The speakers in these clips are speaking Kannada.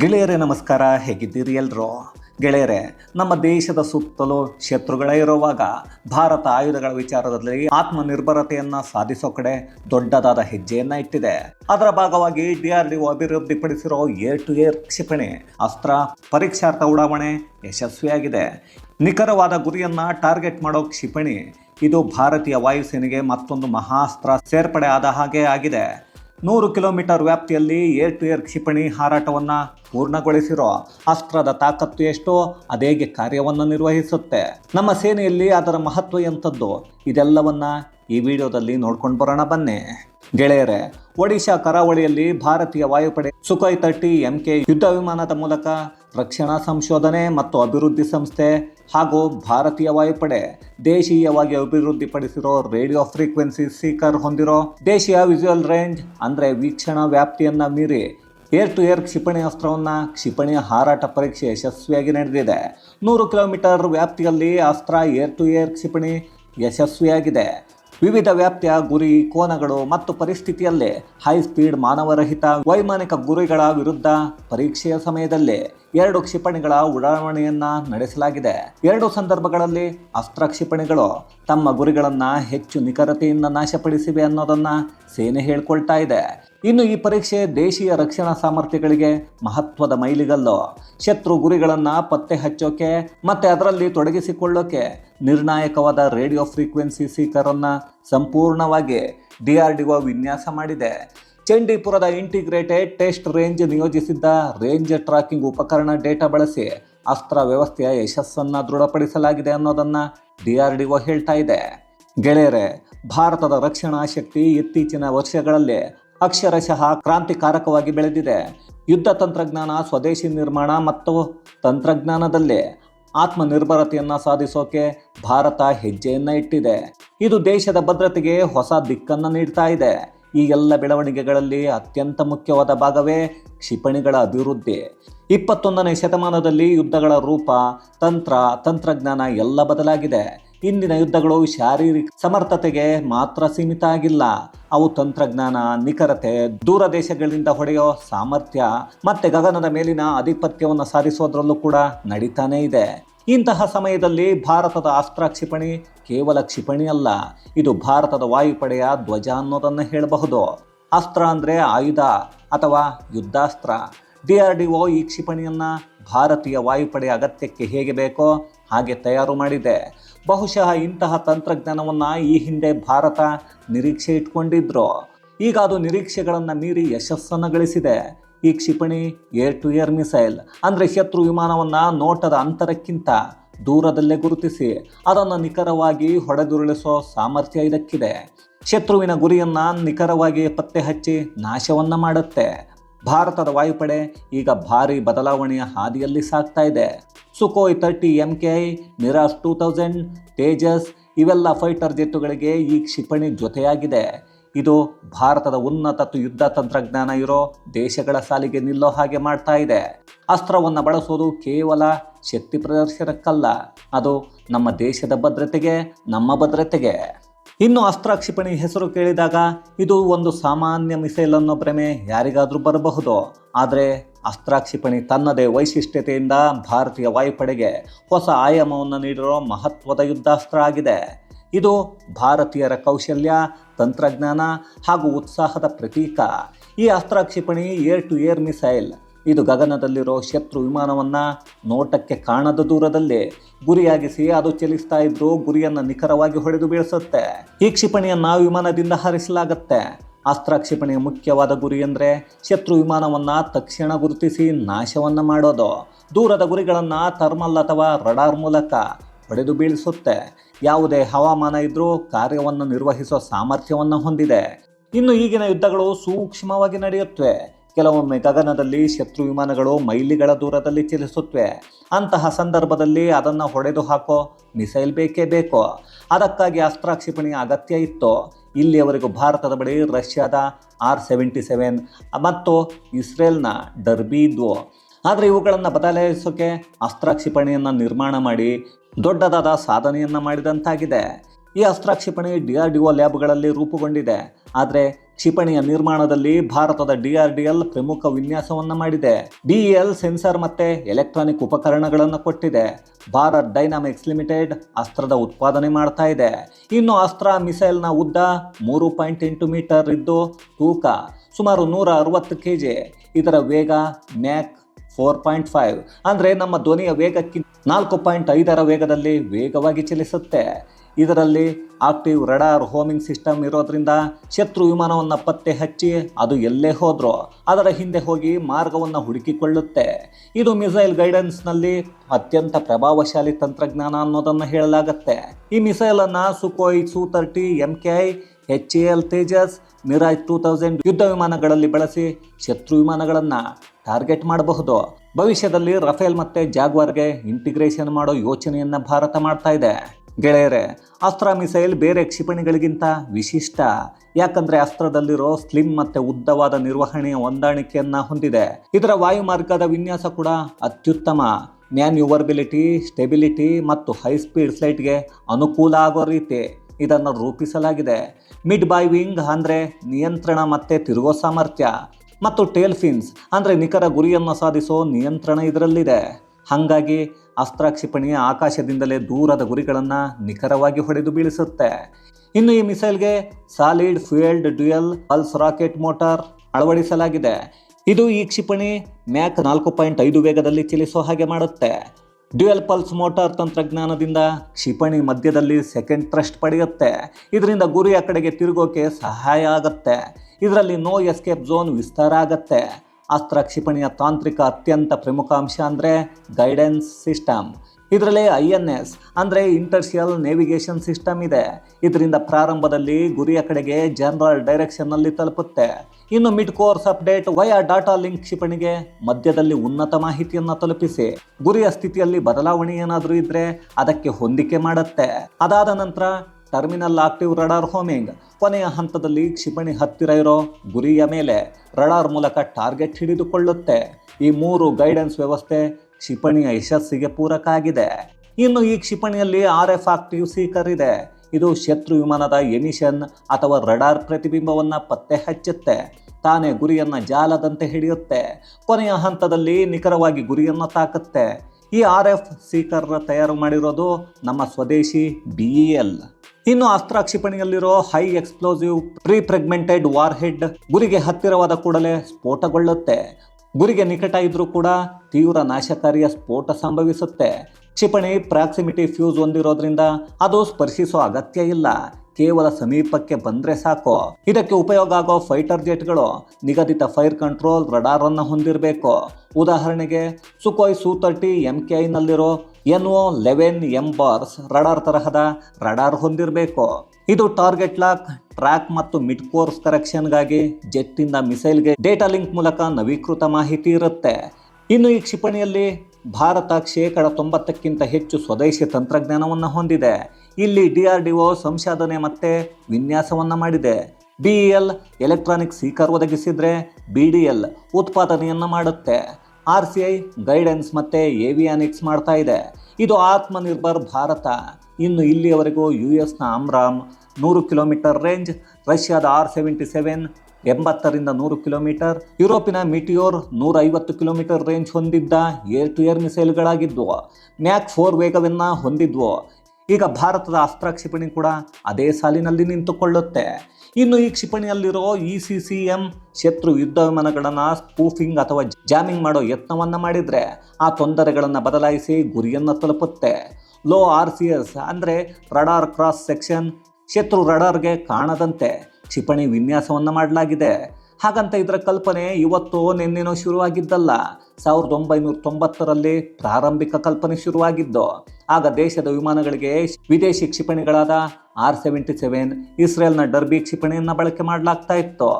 ಗೆಳೆಯರೇ, ನಮಸ್ಕಾರ. ಹೇಗಿದ್ದೀರಿ ಎಲ್ರು? ಗೆಳೆಯರೇ, ನಮ್ಮ ದೇಶದ ಸುತ್ತಲೂ ಶತ್ರುಗಳೇ ಇರುವಾಗ ಭಾರತ ಆಯುಧಗಳ ವಿಚಾರದಲ್ಲಿ ಆತ್ಮನಿರ್ಭರತೆಯನ್ನು ಸಾಧಿಸೋ ಕಡೆ ದೊಡ್ಡದಾದ ಹೆಜ್ಜೆಯನ್ನು ಇಟ್ಟಿದೆ. ಅದರ ಭಾಗವಾಗಿ ಡಿಆರ್ಡಿಒ ಅಭಿವೃದ್ಧಿಪಡಿಸಿರೋ ಏರ್ ಟು ಏರ್ ಕ್ಷಿಪಣಿ ಅಸ್ತ್ರ, ಪರೀಕ್ಷಾರ್ಥ ಉಡಾವಣೆ ಯಶಸ್ವಿಯಾಗಿದೆ. ನಿಖರವಾದ ಗುರಿಯನ್ನ ಟಾರ್ಗೆಟ್ ಮಾಡೋ ಕ್ಷಿಪಣಿ ಇದು ಭಾರತೀಯ ವಾಯುಸೇನೆಗೆ ಮತ್ತೊಂದು ಮಹಾಸ್ತ್ರ ಸೇರ್ಪಡೆ ಆದ ಹಾಗೆ ಆಗಿದೆ. ನೂರು ಕಿಲೋಮೀಟರ್ ವ್ಯಾಪ್ತಿಯಲ್ಲಿ ಏರ್ ಟು ಏರ್ ಕ್ಷಿಪಣಿ ಹಾರಾಟವನ್ನು ಪೂರ್ಣಗೊಳಿಸಿರೋ ಅಸ್ತ್ರದ ತಾಕತ್ತು ಎಷ್ಟೋ ಅದೇಗೆ ಕಾರ್ಯವನ್ನು ನಿರ್ವಹಿಸುತ್ತೆ. ನಮ್ಮ ಸೇನೆಯಲ್ಲಿ ಅದರ ಮಹತ್ವ ಎಂಥದ್ದು? ಇದೆಲ್ಲವನ್ನ ಈ ವಿಡಿಯೋದಲ್ಲಿ ನೋಡ್ಕೊಂಡು ಬರೋಣ ಬನ್ನಿ. ಗೆಳೆಯರೆ, ಒಡಿಶಾ ಕರಾವಳಿಯಲ್ಲಿ ಭಾರತೀಯ ವಾಯುಪಡೆ ಸುಖೋಯ್ ತರ್ಟಿ ಎಂ ಕೆ ಯುದ್ಧ ವಿಮಾನದ ಮೂಲಕ ರಕ್ಷಣಾ ಸಂಶೋಧನೆ ಮತ್ತು ಅಭಿವೃದ್ಧಿ ಸಂಸ್ಥೆ ಹಾಗೂ ಭಾರತೀಯ ವಾಯುಪಡೆ ದೇಶೀಯವಾಗಿ ಅಭಿವೃದ್ಧಿಪಡಿಸಿರೋ ರೇಡಿಯೋ ಫ್ರೀಕ್ವೆನ್ಸಿ ಸ್ಪೀಕರ್ ಹೊಂದಿರೋ ದೇಶೀಯ ವಿಜುವಲ್ ರೇಂಜ್, ಅಂದರೆ ವೀಕ್ಷಣಾ ವ್ಯಾಪ್ತಿಯನ್ನ ಮೀರಿ ಏರ್ ಟು ಏರ್ ಕ್ಷಿಪಣಿ ಅಸ್ತ್ರವನ್ನು ಕ್ಷಿಪಣಿಯ ಹಾರಾಟ ಪರೀಕ್ಷೆ ಯಶಸ್ವಿಯಾಗಿ ನಡೆದಿದೆ. ನೂರು ಕಿಲೋಮೀಟರ್ ವ್ಯಾಪ್ತಿಯಲ್ಲಿ ಅಸ್ತ್ರ ಏರ್ ಟು ಏರ್ ಕ್ಷಿಪಣಿ ಯಶಸ್ವಿಯಾಗಿದೆ. ವಿವಿಧ ವ್ಯಾಪ್ತಿಯ ಗುರಿ, ಕೋನಗಳು ಮತ್ತು ಪರಿಸ್ಥಿತಿಯಲ್ಲಿ ಹೈ ಸ್ಪೀಡ್ ಮಾನವರಹಿತ ವೈಮಾನಿಕ ಗುರಿಗಳ ವಿರುದ್ಧ ಪರೀಕ್ಷೆಯ ಸಮಯದಲ್ಲಿ ಎರಡು ಕ್ಷಿಪಣಿಗಳ ಉಡಾವಣೆಯನ್ನ ನಡೆಸಲಾಗಿದೆ. ಎರಡು ಸಂದರ್ಭಗಳಲ್ಲಿ ಅಸ್ತ್ರ ಕ್ಷಿಪಣಿಗಳು ತಮ್ಮ ಗುರಿಗಳನ್ನ ಹೆಚ್ಚು ನಿಖರತೆಯಿಂದ ನಾಶಪಡಿಸಿವೆ ಅನ್ನೋದನ್ನ ಸೇನೆ ಹೇಳ್ಕೊಳ್ತಾ ಇದೆ. ಇನ್ನು ಈ ಪರೀಕ್ಷೆ ದೇಶೀಯ ರಕ್ಷಣಾ ಸಾಮರ್ಥ್ಯಗಳಿಗೆ ಮಹತ್ವದ ಮೈಲಿಗಲ್ಲು. ಶತ್ರು ಗುರಿಗಳನ್ನು ಪತ್ತೆ ಹಚ್ಚೋಕೆ ಮತ್ತೆ ಅದರಲ್ಲಿ ತೊಡಗಿಸಿಕೊಳ್ಳೋಕೆ ನಿರ್ಣಾಯಕವಾದ ರೇಡಿಯೋ ಫ್ರೀಕ್ವೆನ್ಸಿ ಸೀಕರ್ ಅನ್ನ ಸಂಪೂರ್ಣವಾಗಿ ಡಿಆರ್ಡಿಒ ವಿನ್ಯಾಸ ಮಾಡಿದೆ. ಚಂಡೀಪುರದ ಇಂಟಿಗ್ರೇಟೆಡ್ ಟೆಸ್ಟ್ ರೇಂಜ್ ನಿಯೋಜಿಸಿದ್ದ ರೇಂಜ್ ಟ್ರಾಕಿಂಗ್ ಉಪಕರಣ ಡೇಟಾ ಬಳಸಿ ಅಸ್ತ್ರ ವ್ಯವಸ್ಥೆಯ ಯಶಸ್ಸನ್ನು ದೃಢಪಡಿಸಲಾಗಿದೆ ಅನ್ನೋದನ್ನ ಡಿಆರ್ಡಿಒ ಹೇಳ್ತಾ ಇದೆ. ಗೆಳೆಯರೆ, ಭಾರತದ ರಕ್ಷಣಾ ಶಕ್ತಿ ಇತ್ತೀಚಿನ ವರ್ಷಗಳಲ್ಲಿ ಅಕ್ಷರಶಃ ಕ್ರಾಂತಿಕಾರಕವಾಗಿ ಬೆಳೆದಿದೆ. ಯುದ್ಧ ತಂತ್ರಜ್ಞಾನ, ಸ್ವದೇಶಿ ನಿರ್ಮಾಣ ಮತ್ತು ತಂತ್ರಜ್ಞಾನದಲ್ಲಿ ಆತ್ಮನಿರ್ಭರತೆಯನ್ನು ಸಾಧಿಸೋಕೆ ಭಾರತ ಹೆಜ್ಜೆಯನ್ನು ಇಟ್ಟಿದೆ. ಇದು ದೇಶದ ಭದ್ರತೆಗೆ ಹೊಸ ದಿಕ್ಕನ್ನು ನೀಡ್ತಾ ಇದೆ. ಈ ಎಲ್ಲ ಬೆಳವಣಿಗೆಗಳಲ್ಲಿ ಅತ್ಯಂತ ಮುಖ್ಯವಾದ ಭಾಗವೇ ಕ್ಷಿಪಣಿಗಳ ಅಭಿವೃದ್ಧಿ. ಇಪ್ಪತ್ತೊಂದನೇ ಶತಮಾನದಲ್ಲಿ ಯುದ್ಧಗಳ ರೂಪ, ತಂತ್ರ, ತಂತ್ರಜ್ಞಾನ ಎಲ್ಲ ಬದಲಾಗಿದೆ. ಇಂದಿನ ಯುದ್ಧಗಳು ಶಾರೀರಿಕ ಸಮರ್ಥತೆಗೆ ಮಾತ್ರ ಸೀಮಿತ ಆಗಿಲ್ಲ. ಅವು ತಂತ್ರಜ್ಞಾನ, ನಿಖರತೆ ದೂರ ದೇಶಗಳಿಂದ ಹೊಡೆಯೋ ಸಾಮರ್ಥ್ಯ ಮತ್ತೆ ಗಗನದ ಮೇಲಿನ ಆಧಿಪತ್ಯವನ್ನು ಸಾಧಿಸೋದ್ರಲ್ಲೂ ಕೂಡ ನಡೀತಾನೇ ಇದೆ. ಇಂತಹ ಸಮಯದಲ್ಲಿ ಭಾರತದ ಅಸ್ತ್ರ ಕ್ಷಿಪಣಿ ಕೇವಲ ಕ್ಷಿಪಣಿ ಅಲ್ಲ, ಇದು ಭಾರತದ ವಾಯುಪಡೆಯ ಧ್ವಜ ಅನ್ನೋದನ್ನು ಹೇಳಬಹುದು. ಅಸ್ತ್ರ ಅಂದರೆ ಆಯುಧ ಅಥವಾ ಯುದ್ಧಾಸ್ತ್ರ. ಡಿ ಆರ್ ಡಿ ಒ ಈ ಕ್ಷಿಪಣಿಯನ್ನು ಭಾರತೀಯ ವಾಯುಪಡೆಯ ಅಗತ್ಯಕ್ಕೆ ಹೇಗೆ ಬೇಕೋ ಹಾಗೆ ತಯಾರು ಮಾಡಿದೆ. ಬಹುಶಃ ಇಂತಹ ತಂತ್ರಜ್ಞಾನವನ್ನು ಈ ಹಿಂದೆ ಭಾರತ ನಿರೀಕ್ಷೆ ಇಟ್ಕೊಂಡಿದ್ರು. ಈಗ ಅದು ನಿರೀಕ್ಷೆಗಳನ್ನು ಮೀರಿ ಯಶಸ್ಸನ್ನು ಗಳಿಸಿದೆ. ಈ ಕ್ಷಿಪಣಿ ಏರ್ ಟು ಏರ್ ಮಿಸೈಲ್, ಅಂದರೆ ಶತ್ರು ವಿಮಾನವನ್ನು ನೋಟದ ಅಂತರಕ್ಕಿಂತ ದೂರದಲ್ಲೇ ಗುರುತಿಸಿ ಅದನ್ನು ನಿಖರವಾಗಿ ಹೊಡೆದುರುಳಿಸೋ ಸಾಮರ್ಥ್ಯ ಇದಕ್ಕಿದೆ. ಶತ್ರುವಿನ ಗುರಿಯನ್ನು ನಿಖರವಾಗಿ ಪತ್ತೆ ಹಚ್ಚಿ ನಾಶವನ್ನ ಮಾಡುತ್ತೆ. ಭಾರತದ ವಾಯುಪಡೆ ಈಗ ಭಾರಿ ಬದಲಾವಣೆಯ ಹಾದಿಯಲ್ಲಿ ಸಾಗ್ತಾ ಇದೆ. Sukhoi thirty M K I Mirage two thousand, Tejas ಇವೆಲ್ಲ ಫೈಟರ್ ಜೆಟ್ಟುಗಳಿಗೆ ಈ ಕ್ಷಿಪಣಿ ಜೊತೆಯಾಗಿದೆ. ಇದು ಭಾರತದ ಉನ್ನತ ಯುದ್ಧ ತಂತ್ರಜ್ಞಾನ ಇರೋ ದೇಶಗಳ ಸಾಲಿಗೆ ನಿಲ್ಲೋ ಹಾಗೆ ಮಾಡ್ತಾ ಇದೆ. ಅಸ್ತ್ರವನ್ನು ಬಳಸೋದು ಕೇವಲ ಶಕ್ತಿ ಪ್ರದರ್ಶನಕ್ಕಲ್ಲ. ಅದು ನಮ್ಮ ದೇಶದ ಭದ್ರತೆಗೆ, ನಮ್ಮ ಭದ್ರತೆಗೆ. ಇನ್ನು ಅಸ್ತ್ರ ಕ್ಷಿಪಣಿ ಹೆಸರು ಕೇಳಿದಾಗ ಇದು ಒಂದು ಸಾಮಾನ್ಯ ಮಿಸೈಲ್ ಅನ್ನೋ ಭ್ರಮೆ ಯಾರಿಗಾದರೂ ಬರಬಹುದು. ಆದರೆ ಅಸ್ತ್ರ ಕ್ಷಿಪಣಿ ತನ್ನದೇ ವೈಶಿಷ್ಟ್ಯತೆಯಿಂದ ಭಾರತೀಯ ವಾಯುಪಡೆಗೆ ಹೊಸ ಆಯಾಮವನ್ನು ನೀಡಿರೋ ಮಹತ್ವದ ಯುದ್ಧಾಸ್ತ್ರ ಆಗಿದೆ. ಇದು ಭಾರತೀಯರ ಕೌಶಲ್ಯ, ತಂತ್ರಜ್ಞಾನ ಹಾಗೂ ಉತ್ಸಾಹದ ಪ್ರತೀಕ. ಈ ಅಸ್ತ್ರ ಕ್ಷಿಪಣಿ ಏರ್ ಟು ಏರ್ ಮಿಸೈಲ್ ಇದು ಗಗನದಲ್ಲಿರೋ ಶತ್ರು ವಿಮಾನವನ್ನು ನೋಟಕ್ಕೆ ಕಾಣದ ದೂರದಲ್ಲಿ ಗುರಿಯಾಗಿಸಿ ಅದು ಚಲಿಸ್ತಾ ಇದ್ರು ಗುರಿಯನ್ನು ನಿಖರವಾಗಿ ಹೊಡೆದು ಬೀಳಿಸುತ್ತೆ. ಈ ಕ್ಷಿಪಣಿಯನ್ನು ವಿಮಾನದಿಂದ ಹಾರಿಸಲಾಗತ್ತೆ. ಅಸ್ತ್ರ ಕ್ಷಿಪಣಿಯ ಮುಖ್ಯವಾದ ಗುರಿ ಅಂದರೆ ಶತ್ರು ವಿಮಾನವನ್ನು ತಕ್ಷಣ ಗುರುತಿಸಿ ನಾಶವನ್ನು ಮಾಡೋದು. ದೂರದ ಗುರಿಗಳನ್ನು ಥರ್ಮಲ್ ಅಥವಾ ರಡಾರ್ ಮೂಲಕ ಹೊಡೆದು ಬೀಳಿಸುತ್ತೆ. ಯಾವುದೇ ಹವಾಮಾನ ಇದ್ರೂ ಕಾರ್ಯವನ್ನು ನಿರ್ವಹಿಸೋ ಸಾಮರ್ಥ್ಯವನ್ನು ಹೊಂದಿದೆ. ಇನ್ನು ಈಗಿನ ಯುದ್ಧಗಳು ಸೂಕ್ಷ್ಮವಾಗಿ ನಡೆಯುತ್ತವೆ. ಕೆಲವೊಮ್ಮೆ ಗಗನದಲ್ಲಿ ಶತ್ರು ವಿಮಾನಗಳು ಮೈಲಿಗಳ ದೂರದಲ್ಲಿ ಚಲಿಸುತ್ತವೆ ಅಂತಹ ಸಂದರ್ಭದಲ್ಲಿ ಅದನ್ನು ಹೊಡೆದು ಹಾಕೋ ಮಿಸೈಲ್ ಬೇಕೇ ಬೇಕೋ? ಅದಕ್ಕಾಗಿ ಅಸ್ತ್ರ ಅಗತ್ಯ ಇತ್ತು? ಇಲ್ಲಿಯವರೆಗೂ ಭಾರತದ ಬಳಿ ರಷ್ಯಾದ ಆರ್ ಸೆವೆಂಟಿ ಸೆವೆನ್ ಮತ್ತು ಇಸ್ರೇಲ್ನ ಡರ್ಬಿ ಇದ್ವು. ಆದರೆ ಇವುಗಳನ್ನು ಬದಲಾಯಿಸೋಕೆ ಅಸ್ತ್ರ ಕ್ಷಿಪಣಿಯನ್ನು ನಿರ್ಮಾಣ ಮಾಡಿ ದೊಡ್ಡದಾದ ಸಾಧನೆಯನ್ನು ಮಾಡಿದಂತಾಗಿದೆ. ಈ ಅಸ್ತ್ರ ಕ್ಷಿಪಣಿ ಡಿ ಆರ್ ಡಿ ಒ ಲ್ಯಾಬ್ಗಳಲ್ಲಿ ರೂಪುಗೊಂಡಿದೆ. ಆದರೆ ಕ್ಷಿಪಣಿಯ ನಿರ್ಮಾಣದಲ್ಲಿ ಭಾರತದ ಡಿಆರ್ಡಿಎಲ್ ಪ್ರಮುಖ ವಿನ್ಯಾಸವನ್ನು ಮಾಡಿದೆ. ಡಿಇಎಲ್ ಸೆನ್ಸರ್ ಮತ್ತೆ ಎಲೆಕ್ಟ್ರಾನಿಕ್ ಉಪಕರಣಗಳನ್ನು ಕೊಟ್ಟಿದೆ. ಭಾರತ್ ಡೈನಾಮಿಕ್ಸ್ ಲಿಮಿಟೆಡ್ ಅಸ್ತ್ರದ ಉತ್ಪಾದನೆ ಮಾಡ್ತಾ ಇದೆ. ಇನ್ನು ಅಸ್ತ್ರ, ಮಿಸೈಲ್ನ ಉದ್ದ ಮೂರು ಪಾಯಿಂಟ್ ಎಂಟು ಮೀಟರ್ ಇದ್ದು ತೂಕ ಸುಮಾರು ನೂರ ಅರವತ್ತು ಕೆ ಜಿ ಇದರ ವೇಗ ಮ್ಯಾಕ್ ಫೋರ್ ಪಾಯಿಂಟ್ ಫೈವ್. ಅಂದರೆ ನಮ್ಮ ಧ್ವನಿಯ ವೇಗಕ್ಕಿಂತ ನಾಲ್ಕು ಪಾಯಿಂಟ್ ಐದರ ವೇಗದಲ್ಲಿ ವೇಗವಾಗಿ ಚಲಿಸುತ್ತೆ. ಇದರಲ್ಲಿ ಆಕ್ಟಿವ್ ರಡಾರ್ ಹೋಮಿಂಗ್ ಸಿಸ್ಟಮ್ ಇರೋದ್ರಿಂದ ಶತ್ರು ವಿಮಾನವನ್ನು ಪತ್ತೆ ಹಚ್ಚಿ ಅದು ಎಲ್ಲೇ ಹೋದ್ರೂ, ಅದರ ಹಿಂದೆ ಹೋಗಿ ಮಾರ್ಗವನ್ನು ಹುಡುಕಿಕೊಳ್ಳುತ್ತೆ. ಇದು ಮಿಸೈಲ್ ಗೈಡೆನ್ಸ್ನಲ್ಲಿ ಅತ್ಯಂತ ಪ್ರಭಾವಶಾಲಿ ತಂತ್ರಜ್ಞಾನ ಅನ್ನೋದನ್ನು ಹೇಳಲಾಗುತ್ತೆ. ಈ ಮಿಸೈಲನ್ನು Sukhoi Su thirty M K I, H A L Tejas Mirage two thousand ಯುದ್ಧ ವಿಮಾನಗಳಲ್ಲಿ ಬಳಸಿ ಶತ್ರು ವಿಮಾನಗಳನ್ನು ಟಾರ್ಗೆಟ್ ಮಾಡಬಹುದು. ಭವಿಷ್ಯದಲ್ಲಿ ರಫೇಲ್ ಮತ್ತೆ ಜಾಗ್ವಾರ್ಗೆ ಇಂಟಿಗ್ರೇಷನ್ ಮಾಡೋ ಯೋಚನೆಯನ್ನು ಭಾರತ ಮಾಡ್ತಾ ಇದೆ. ಗೆಳೆಯರೆ ಅಸ್ತ್ರ ಮಿಸೈಲ್ ಬೇರೆ ಕ್ಷಿಪಣಿಗಳಿಗಿಂತ ವಿಶಿಷ್ಟ. ಯಾಕಂದ್ರೆ ಅಸ್ತ್ರದಲ್ಲಿರೋ ಸ್ಲಿಮ್ ಮತ್ತೆ ಉದ್ದವಾದ ನಿರ್ವಹಣೆಯ ಹೊಂದಾಣಿಕೆಯನ್ನ ಹೊಂದಿದೆ. ಇದರ ವಾಯುಮಾರ್ಗದ ವಿನ್ಯಾಸ ಕೂಡ ಅತ್ಯುತ್ತಮ. ಮ್ಯಾನ್ಯೂವರ್ಬಿಲಿಟಿ ಸ್ಟೆಬಿಲಿಟಿ ಮತ್ತು ಹೈ ಸ್ಪೀಡ್ ಫ್ಲೈಟ್ಗೆ ಅನುಕೂಲ ಆಗೋ ರೀತಿ ಇದನ್ನು ರೂಪಿಸಲಾಗಿದೆ. ಮಿಡ್ ಬೈ ವಿಂಗ್ ಅಂದರೆ ನಿಯಂತ್ರಣ ಮತ್ತೆ ತಿರುಗೋ ಸಾಮರ್ಥ್ಯ. ಮತ್ತು ಟೇಲ್ ಫಿನ್ಸ್ ಅಂದರೆ ನಿಖರ ಗುರಿಯನ್ನು ಸಾಧಿಸೋ ನಿಯಂತ್ರಣ ಇದರಲ್ಲಿದೆ. ಹಾಗಾಗಿ ಅಸ್ತ್ರ ಕ್ಷಿಪಣಿ ಆಕಾಶದಿಂದಲೇ ದೂರದ ಗುರಿಗಳನ್ನು ನಿಖರವಾಗಿ ಹೊಡೆದು ಬೀಳಿಸುತ್ತೆ. ಇನ್ನು ಈ ಮಿಸೈಲ್ಗೆ solid fuelled dual pulse rocket motor ಅಳವಡಿಸಲಾಗಿದೆ. ಇದು ಈ ಕ್ಷಿಪಣಿ ಮ್ಯಾಕ್ ನಾಲ್ಕು ಪಾಯಿಂಟ್ ಐದು ವೇಗದಲ್ಲಿ ಚಲಿಸೋ ಹಾಗೆ ಮಾಡುತ್ತೆ. ಡ್ಯುಯಲ್ ಪಲ್ಸ್ ಮೋಟಾರ್ ತಂತ್ರಜ್ಞಾನದಿಂದ ಕ್ಷಿಪಣಿ ಮಧ್ಯದಲ್ಲಿ ಸೆಕೆಂಡ್ ಟ್ರಸ್ಟ್ ಪಡೆಯುತ್ತೆ. ಇದರಿಂದ ಗುರಿಯ ಕಡೆಗೆ ತಿರುಗೋಕೆ ಸಹಾಯ ಆಗತ್ತೆ. ಇದರಲ್ಲಿ ನೋ ಎಸ್ಕೇಪ್ ಝೋನ್ ವಿಸ್ತಾರ ಆಗತ್ತೆ. ಅಸ್ತ್ರ ಕ್ಷಿಪಣಿಯ ತಾಂತ್ರಿಕ ಅತ್ಯಂತ ಪ್ರಮುಖ ಅಂಶ ಅಂದರೆ ಗೈಡೆನ್ಸ್ ಸಿಸ್ಟಮ್. ಇದರಲ್ಲಿ ಐ ಎನ್ ಎಸ್ ಅಂದರೆ ಇಂಟರ್ಷಿಯಲ್ ನೇವಿಗೇಷನ್ ಸಿಸ್ಟಮ್ ಇದೆ. ಇದರಿಂದ ಪ್ರಾರಂಭದಲ್ಲಿ ಗುರಿಯ ಕಡೆಗೆ ಜನರಲ್ ಡೈರೆಕ್ಷನ್ನಲ್ಲಿ ತಲುಪುತ್ತೆ. ಇನ್ನು mid course update via data link ಕ್ಷಿಪಣಿಗೆ ಮಧ್ಯದಲ್ಲಿ ಉನ್ನತ ಮಾಹಿತಿಯನ್ನು ತಲುಪಿಸಿ. ಗುರಿಯ ಸ್ಥಿತಿಯಲ್ಲಿ ಬದಲಾವಣೆ ಏನಾದರೂ ಇದ್ದರೆ ಅದಕ್ಕೆ ಹೊಂದಿಕೆ ಮಾಡುತ್ತೆ. ಅದಾದ ನಂತರ ಟರ್ಮಿನಲ್ ಆಕ್ಟಿವ್ ರಡಾರ್ ಹೋಮಿಂಗ್. ಕೊನೆಯ ಹಂತದಲ್ಲಿ ಕ್ಷಿಪಣಿ ಹತ್ತಿರ ಇರೋ ಗುರಿಯ ಮೇಲೆ ರಡಾರ್ ಮೂಲಕ ಟಾರ್ಗೆಟ್ ಹಿಡಿದುಕೊಳ್ಳುತ್ತೆ. ಈ ಮೂರು ಗೈಡೆನ್ಸ್ ವ್ಯವಸ್ಥೆ ಕ್ಷಿಪಣಿಯ ಯಶಸ್ಸಿಗೆ ಪೂರಕ ಆಗಿದೆ ಇನ್ನು ಈ ಕ್ಷಿಪಣಿಯಲ್ಲಿ ಆರ್ ಎಫ್ ಆಕ್ಟಿವ್ ಸೀಕರ್ ಇದೆ. ಇದು ಶತ್ರು ವಿಮಾನದ ಎಮಿಷನ್ ಅಥವಾ ರಡಾರ್ ಪ್ರತಿಬಿಂಬವನ್ನು ಪತ್ತೆ ಹಚ್ಚುತ್ತೆ. ತಾನೇ ಗುರಿಯನ್ನು ಜಾಲದಂತೆ ಹಿಡಿಯುತ್ತೆ. ಕೊನೆಯ ಹಂತದಲ್ಲಿ ನಿಖರವಾಗಿ ಗುರಿಯನ್ನು ತಾಕುತ್ತೆ. ಈ ಆರ್ ಎಫ್ ಸೀಕರ್ ತಯಾರು ಮಾಡಿರೋದು ನಮ್ಮ ಸ್ವದೇಶಿ ಬಿ ಎಲ್. ಇನ್ನು Astra ಕ್ಷಿಪಣಿಯಲ್ಲಿರೋ high explosive pre fragmented warhead ಗುರಿಗೆ ಹತ್ತಿರವಾದ ಕೂಡಲೇ ಸ್ಫೋಟಗೊಳ್ಳುತ್ತೆ. ಗುರಿಗೆ ನಿಕಟ ಇದ್ರೂ ಕೂಡ ತೀವ್ರ ನಾಶಕಾರಿಯ ಸ್ಫೋಟ ಸಂಭವಿಸುತ್ತೆ. ಕ್ಷಿಪಣಿ ಪ್ರಾಕ್ಸಿಮಿಟಿ ಫ್ಯೂಸ್ ಹೊಂದಿರೋದ್ರಿಂದ ಅದು ಸ್ಪರ್ಶಿಸೋ ಅಗತ್ಯ ಇಲ್ಲ. ಕೇವಲ ಸಮೀಪಕ್ಕೆ ಬಂದ್ರೆ ಸಾಕು. ಇದಕ್ಕೆ ಉಪಯೋಗ ಆಗೋ ಫೈಟರ್ ಜೆಟ್ಗಳು ನಿಗದಿತ ಫೈರ್ ಕಂಟ್ರೋಲ್ ರಡಾರ್ ಅನ್ನು ಹೊಂದಿರಬೇಕು. ಉದಾಹರಣೆಗೆ Sukhoi Su thirty M K ಐನಲ್ಲಿರೋ N O eleven embers radar ತರಹದ ರಡಾರ್ ಹೊಂದಿರಬೇಕು. ಇದು ಟಾರ್ಗೆಟ್ ಲಾಕ್, ಟ್ರ್ಯಾಕ್ ಮತ್ತು ಮಿಡ್ ಕೋರ್ಸ್ ಕರೆಕ್ಷನ್ಗಾಗಿ ಜೆಟ್ಟಿಂದ ಮಿಸೈಲ್ಗೆ ಡೇಟಾ ಲಿಂಕ್ ಮೂಲಕ ನವೀಕೃತ ಮಾಹಿತಿ ಇರುತ್ತೆ. ಇನ್ನು ಈ ಕ್ಷಿಪಣಿಯಲ್ಲಿ ಭಾರತ ಶೇಕಡ ತೊಂಬತ್ತಕ್ಕಿಂತ ಹೆಚ್ಚು ಸ್ವದೇಶಿ ತಂತ್ರಜ್ಞಾನವನ್ನು ಹೊಂದಿದೆ. ಇಲ್ಲಿ ಡಿ ಆರ್ ಡಿ ಒ ಸಂಶೋಧನೆ ಮತ್ತೆ ವಿನ್ಯಾಸವನ್ನು ಮಾಡಿದೆ. ಬಿ ಎಲ್ ಎಲೆಕ್ಟ್ರಾನಿಕ್ ಸೀಕರ್ ಒದಗಿಸಿದರೆ ಬಿ ಡಿ ಎಲ್ ಉತ್ಪಾದನೆಯನ್ನು ಮಾಡುತ್ತೆ. ಆರ್ ಸಿ ಐ ಗೈಡೆನ್ಸ್ ಮತ್ತು ಏವಿಯಾನಿಕ್ಸ್ ಮಾಡ್ತಾ ಇದೆ. ಇದು ಆತ್ಮನಿರ್ಭರ್ ಭಾರತ. ಇನ್ನು ಇಲ್ಲಿಯವರೆಗೂ ಯು ಎಸ್ನ ಅಮ್ರಾಮ್ ನೂರು ಕಿಲೋಮೀಟರ್ ರೇಂಜ್, ರಷ್ಯಾದ ಆರ್ ಸೆವೆಂಟಿ ಸೆವೆನ್ ಎಂಬತ್ತರಿಂದ ನೂರು ಕಿಲೋಮೀಟರ್, ಯುರೋಪಿನ ಮಿಟಿಯೋರ್ ನೂರ ಐವತ್ತು ಕಿಲೋಮೀಟರ್ ರೇಂಜ್ ಹೊಂದಿದ್ದ ಏರ್ ಟು ಏರ್ ಮಿಸೈಲ್ಗಳಾಗಿದ್ವು. ಮ್ಯಾಕ್ ಫೋರ್ ವೇಗವನ್ನು ಹೊಂದಿದ್ವು. ಈಗ ಭಾರತದ ಅಸ್ತ್ರ ಕ್ಷಿಪಣಿ ಕೂಡ ಅದೇ ಸಾಲಿನಲ್ಲಿ ನಿಂತುಕೊಳ್ಳುತ್ತೆ. ಇನ್ನು ಈ ಕ್ಷಿಪಣಿಯಲ್ಲಿರೋ ಇ ಸಿ ಸಿ ಎಂ ಶತ್ರು ಯುದ್ಧ ವಿಮಾನಗಳನ್ನು ಸ್ಪೂಫಿಂಗ್ ಅಥವಾ ಜಾಮಿಂಗ್ ಮಾಡೋ ಯತ್ನವನ್ನು ಮಾಡಿದರೆ ಆ ತೊಂದರೆಗಳನ್ನು ಬದಲಾಯಿಸಿ ಗುರಿಯನ್ನು ತಲುಪುತ್ತೆ. ಲೋ ಆರ್ ಸಿ ಎಸ್ ಅಂದರೆ ರಡಾರ್ ಕ್ರಾಸ್ ಸೆಕ್ಷನ್ ಶತ್ರು ರಡಾರ್ಗೆ ಕಾಣದಂತೆ ಕ್ಷಿಪಣಿ ವಿನ್ಯಾಸವನ್ನು ಮಾಡಲಾಗಿದೆ. ಹಾಗಂತ ಇದರ ಕಲ್ಪನೆ ಇವತ್ತು ನಿನ್ನೆನೋ ಶುರುವಾಗಿದ್ದಲ್ಲ. ಸಾವಿರದ ಒಂಬೈನೂರ ತೊಂಬತ್ತರಲ್ಲಿ ಪ್ರಾರಂಭಿಕ ಕಲ್ಪನೆ ಶುರುವಾಗಿದ್ದು. ಆಗ ದೇಶದ ವಿಮಾನಗಳಿಗೆ ವಿದೇಶಿ ಕ್ಷಿಪಣಿಗಳಾದ ಆರ್ ಸೆವೆಂಟಿ ಸೆವೆನ್, ಇಸ್ರೇಲ್ನ ಡರ್ಬಿ ಕ್ಷಿಪಣಿಯನ್ನು ಬಳಕೆ ಮಾಡಲಾಗ್ತಾ ಇತ್ತು.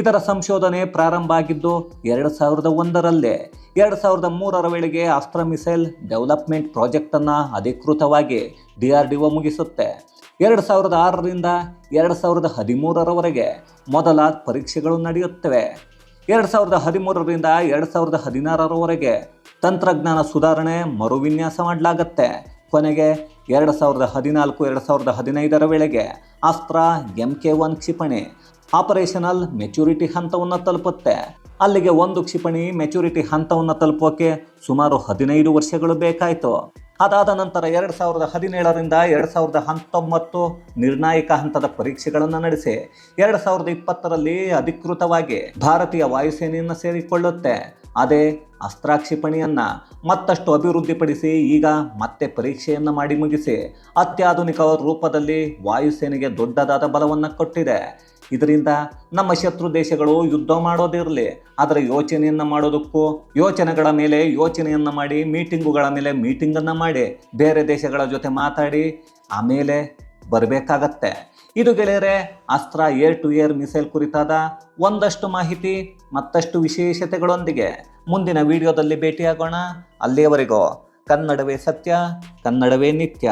ಇದರ ಸಂಶೋಧನೆ ಪ್ರಾರಂಭ ಆಗಿದ್ದು ಎರಡು ಸಾವಿರದ ಒಂದರಲ್ಲೇ. ಎರಡು ಸಾವಿರದ ಮೂರರ ವೇಳೆಗೆ ಅಸ್ತ್ರ ಮಿಸೈಲ್ ಡೆವಲಪ್ಮೆಂಟ್ ಪ್ರಾಜೆಕ್ಟನ್ನು ಅಧಿಕೃತವಾಗಿ ಡಿ ಆರ್ ಡಿ ಒ ಮುಗಿಸುತ್ತೆ. ಎರಡು ಸಾವಿರದ ಆರರಿಂದ ಎರಡು ಸಾವಿರದ ಹದಿಮೂರರವರೆಗೆ ಮೊದಲ ಪರೀಕ್ಷೆಗಳು ನಡೆಯುತ್ತವೆ. ಎರಡು ಸಾವಿರದ ಹದಿಮೂರರಿಂದ ಎರಡು ಸಾವಿರದ ಹದಿನಾರರವರೆಗೆ ತಂತ್ರಜ್ಞಾನ ಸುಧಾರಣೆ ಮರುವಿನ್ಯಾಸ ಮಾಡಲಾಗತ್ತೆ. ಕೊನೆಗೆ ಎರಡು ಸಾವಿರದ ಹದಿನಾಲ್ಕು, ಎರಡು ಸಾವಿರದ ಹದಿನೈದರ ವೇಳೆಗೆ ಅಸ್ತ್ರ ಎಂ ಕೆ ಒನ್ ಕ್ಷಿಪಣಿ ಆಪರೇಷನಲ್ ಮೆಚುರಿಟಿ ಹಂತವನ್ನು ತಲುಪುತ್ತೆ. ಅಲ್ಲಿಗೆ ಒಂದು ಕ್ಷಿಪಣಿ ಮೆಚುರಿಟಿ ಹಂತವನ್ನು ತಲುಪೋಕೆ ಸುಮಾರು ಹದಿನೈದು ವರ್ಷಗಳು ಬೇಕಾಯಿತು. ಅದಾದ ನಂತರ ಎರಡು ಸಾವಿರದ ಹದಿನೇಳರಿಂದ ಎರಡು ಸಾವಿರದ ಹತ್ತೊಂಬತ್ತು ನಿರ್ಣಾಯಕ ಹಂತದ ಪರೀಕ್ಷೆಗಳನ್ನು ನಡೆಸಿ ಎರಡು ಸಾವಿರದ ಇಪ್ಪತ್ತರಲ್ಲಿ ಅಧಿಕೃತವಾಗಿ ಭಾರತೀಯ ವಾಯುಸೇನೆಯನ್ನು ಸೇರಿಕೊಳ್ಳುತ್ತೆ. ಅದೇ ಅಸ್ತ್ರಾಕ್ಷಿಪಣಿಯನ್ನು ಮತ್ತಷ್ಟು ಅಭಿವೃದ್ಧಿಪಡಿಸಿ ಈಗ ಮತ್ತೆ ಪರೀಕ್ಷೆಯನ್ನು ಮಾಡಿ ಮುಗಿಸಿ ಅತ್ಯಾಧುನಿಕ ರೂಪದಲ್ಲಿ ವಾಯುಸೇನೆಗೆ ದೊಡ್ಡದಾದ ಬಲವನ್ನು ಕೊಟ್ಟಿದೆ. ಇದರಿಂದ ನಮ್ಮ ಶತ್ರು ದೇಶಗಳು ಯುದ್ಧ ಮಾಡೋದಿರಲಿ ಅದರ ಯೋಚನೆಯನ್ನು ಮಾಡೋದಕ್ಕೂ ಯೋಚನೆಗಳ ಮೇಲೆ ಯೋಚನೆಯನ್ನು ಮಾಡಿ, ಮೀಟಿಂಗುಗಳ ಮೇಲೆ ಮೀಟಿಂಗನ್ನು ಮಾಡಿ, ಬೇರೆ ದೇಶಗಳ ಜೊತೆ ಮಾತಾಡಿ, ಆಮೇಲೆ ಬರಬೇಕಾಗತ್ತೆ. ಇದು ಗೆಳೆಯರೆ, ಅಸ್ತ್ರ ಏರ್ ಟು ಏರ್ ಮಿಸೈಲ್ ಕುರಿತಾದ ಒಂದಷ್ಟು ಮಾಹಿತಿ, ಮತ್ತಷ್ಟು ವಿಶೇಷತೆಗಳೊಂದಿಗೆ ಮುಂದಿನ ವಿಡಿಯೋದಲ್ಲಿ ಭೇಟಿಯಾಗೋಣ. ಅಲ್ಲಿಯವರೆಗೂ ಕನ್ನಡವೇ ಸತ್ಯ, ಕನ್ನಡವೇ ನಿತ್ಯ.